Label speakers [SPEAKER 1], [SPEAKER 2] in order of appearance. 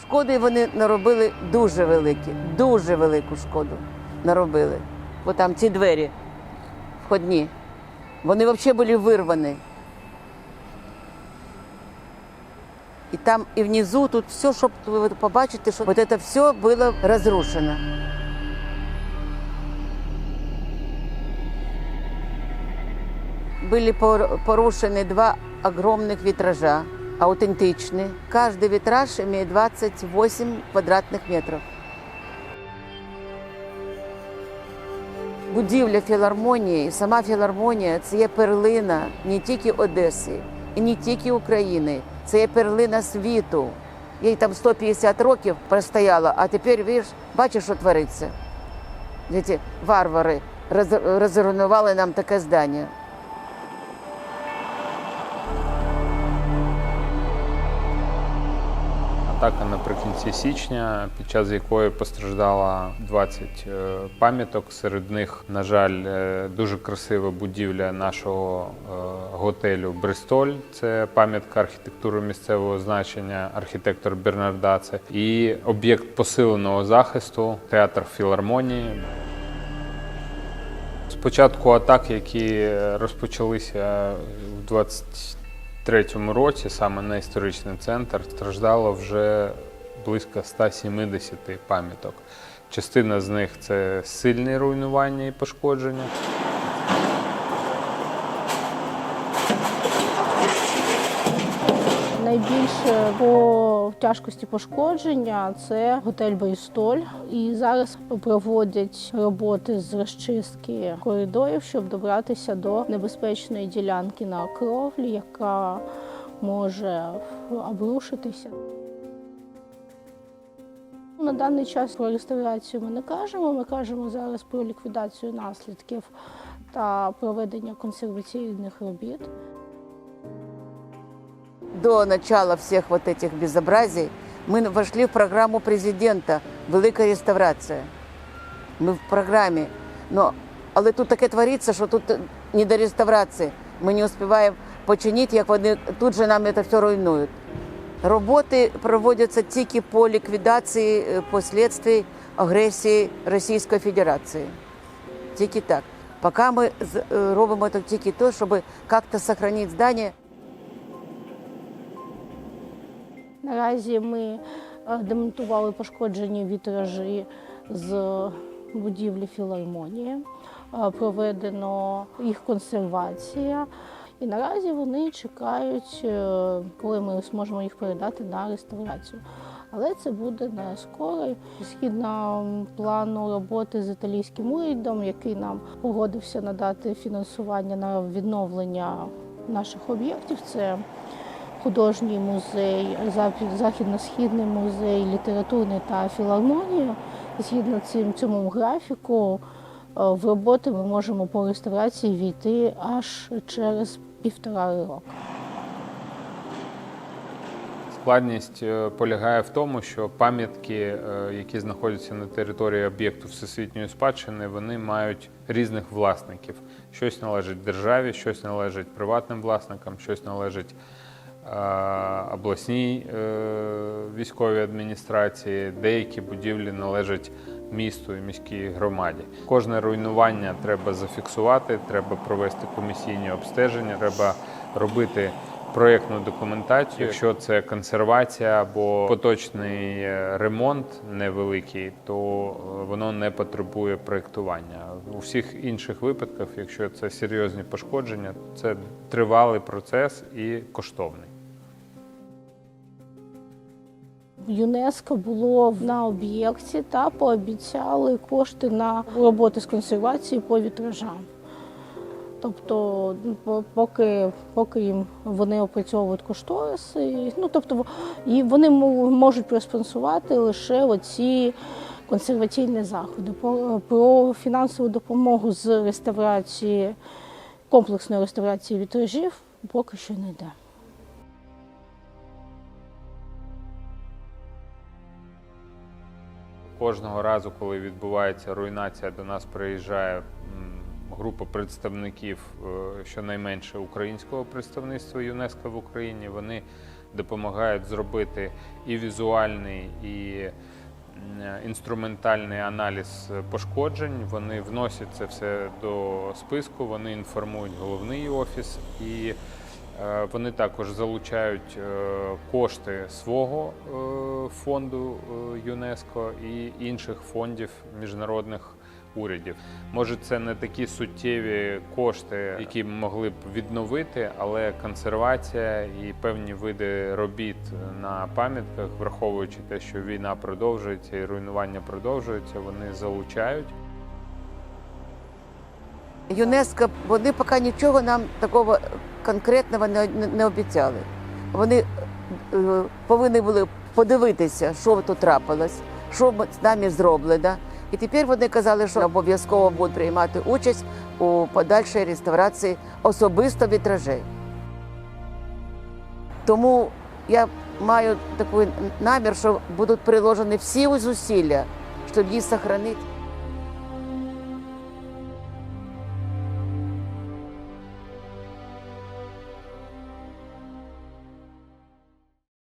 [SPEAKER 1] Шкоди вони наробили дуже великі, дуже велику шкоду наробили. Бо там ці двері входні, вони взагалі були вирвані. І там, і внизу тут все, щоб ви побачите, що вот це все було розрушено. Были пор- порушены два огромных витража, аутентичные. Каждый витраж имеет 28 квадратных метров. Будівля філармонії, сама філармонія це є перлина не тільки Одеси і не тільки України, це є перлина світу. Їй там 150 років простояла, а тепер віж, бачиш, що твориться. Ці варвари роз- розруйнували нам таке здання.
[SPEAKER 2] Атака наприкінці січня, під час якої постраждала 20 е, пам'яток. Серед них, на жаль, е, дуже красива будівля нашого е, готелю Бристоль. Це пам'ятка архітектури місцевого значення, архітектор Бернардаце. І об'єкт посиленого захисту, театр філармонії. Спочатку атак, які розпочалися в 23-му році, саме на історичний центр, страждало вже близько 170 пам'яток. Частина з них це сильне руйнування і пошкодження.
[SPEAKER 3] Найбільше по тяжкості пошкодження це готель Бристоль. І зараз проводять роботи з розчистки коридорів, щоб добратися до небезпечної ділянки на кровлі, яка може обрушитися. На даний час про реставрацію ми не кажемо. Ми кажемо зараз про ліквідацію наслідків та проведення консерваційних робіт.
[SPEAKER 1] До начала всех вот этих безобразий мы вошли в программу президента «Велика реставрація». Ми в програмі. Но, але тут таке твориться, що тут не до реставрації. Ми не успіваємо починити, як вони тут же нам це все руйнують. Роботи проводяться тільки по ліквідації е, агресії Російської Федерації. Тільки так. Поки ми е, робимо це тільки то, щоб як-то зберігати здання.
[SPEAKER 3] Наразі ми е, демонтували пошкоджені вітражі з будівлі філармонії, Е, проведено їх консервація. І наразі вони чекають, е, коли ми зможемо їх передати на реставрацію. Але це буде не скоро. Згідно плану роботи з італійським урядом, який нам погодився надати фінансування на відновлення наших об'єктів. Це художній музей, західно-східний музей, літературний та філармонію. Згідно цим цьому графіку, е, в роботи ми можемо по реставрації війти аж через півтора року.
[SPEAKER 2] Складність е, полягає в тому, що пам'ятки, е, які знаходяться на території об'єкту всесвітньої спадщини, вони мають різних власників. Щось належить державі, щось належить приватним власникам, щось належить обласній е, військовій адміністрації, деякі будівлі належать місту і міській громаді. Кожне руйнування треба зафіксувати, треба провести комісійні обстеження, треба робити проєктну документацію. Якщо це консервація або поточний е, ремонт невеликий, то е, воно не потребує проєктування. У всіх інших випадках, якщо це серйозні пошкодження, це тривалий процес і коштовний.
[SPEAKER 3] ЮНЕСКО було на об'єкті та пообіцяли кошти на роботи з консервації по вітражам. Тобто, ну, поки, поки їм вони опрацьовують кошториси, ну тобто і вони можуть проспонсувати лише оці консерваційні заходи. Про, про фінансову допомогу з реставрації, комплексної реставрації вітражів поки що не йде.
[SPEAKER 2] Кожного разу, коли відбувається руйнація, до нас приїжджає група представників е, щонайменше українського представництва ЮНЕСКО в Україні. Вони допомагають зробити і візуальний, і інструментальний аналіз пошкоджень. Вони вносять це все до списку, вони інформують головний офіс і е, вони також залучають е, кошти свого е, фонду е, ЮНЕСКО і інших фондів міжнародних урядів. Може, це не такі суттєві кошти, які могли б відновити, але консервація і певні види робіт на пам'ятках, враховуючи те, що війна продовжується і руйнування продовжується, вони залучають.
[SPEAKER 1] ЮНЕСКО, вони поки нічого нам такого конкретного не, не, обіцяли. Вони е, повинні були подивитися, що тут трапилось, що з нами зроблено. І тепер вони казали, що обов'язково будуть приймати участь у подальшій реставрації особисто вітражей. Тому я маю такий намір, що будуть приложені всі зусилля, щоб її зберігати.